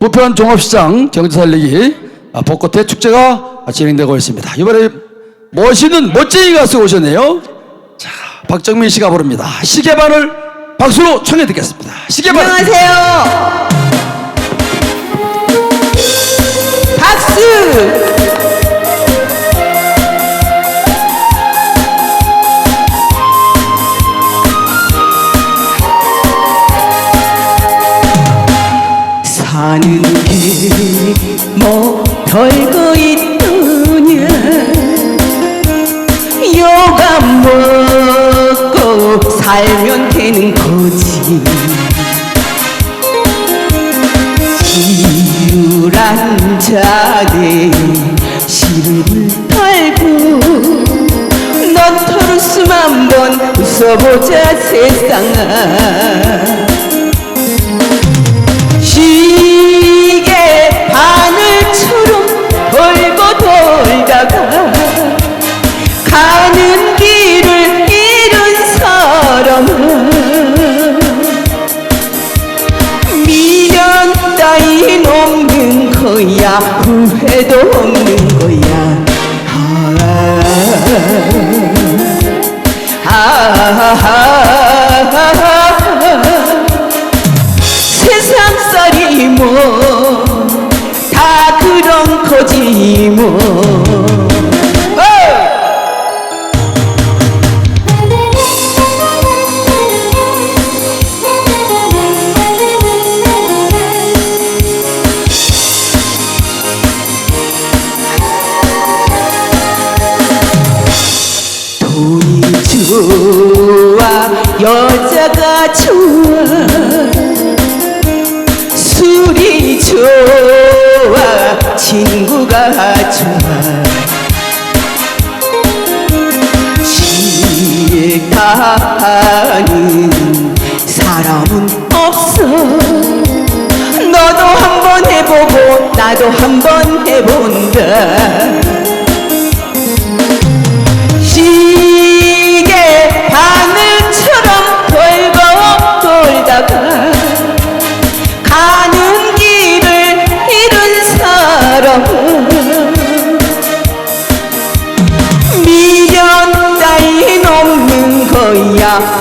부평 종합시장 경제 살리기 아, 벚꽃 대축제가 진행되고 있습니다. 이번에 멋있는 멋쟁이 가수 오셨네요. 자, 박정민 씨가 부릅니다. 시계반을 박수로 청해 듣겠습니다. 시계반. 안녕하세요. 박수. 사는 게뭐 별거 있더냐? 요감 먹고 살면 되는 거지. 지유란 자네 시름을 팔고 너털웃음 한번 웃어보자 세상아 없는 거야. 후회도 없는 거야. 아, 아, 아, 세상살이 뭐 다 그런 거지 뭐 좋아 여자가 좋아. 술이 좋아. 친구가 좋아 싫다는 사람은 없어. 너도 한번 해보고 나도 한번 해본다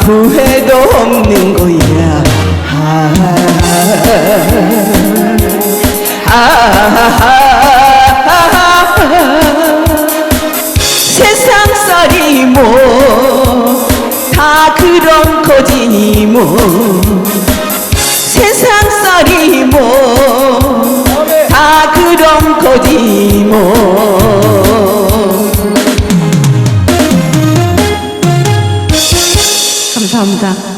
후회도 없는 거야. 아, 아, 아, 세상살이 뭐? 다 그런 거지 뭐. 세상 감사합니다.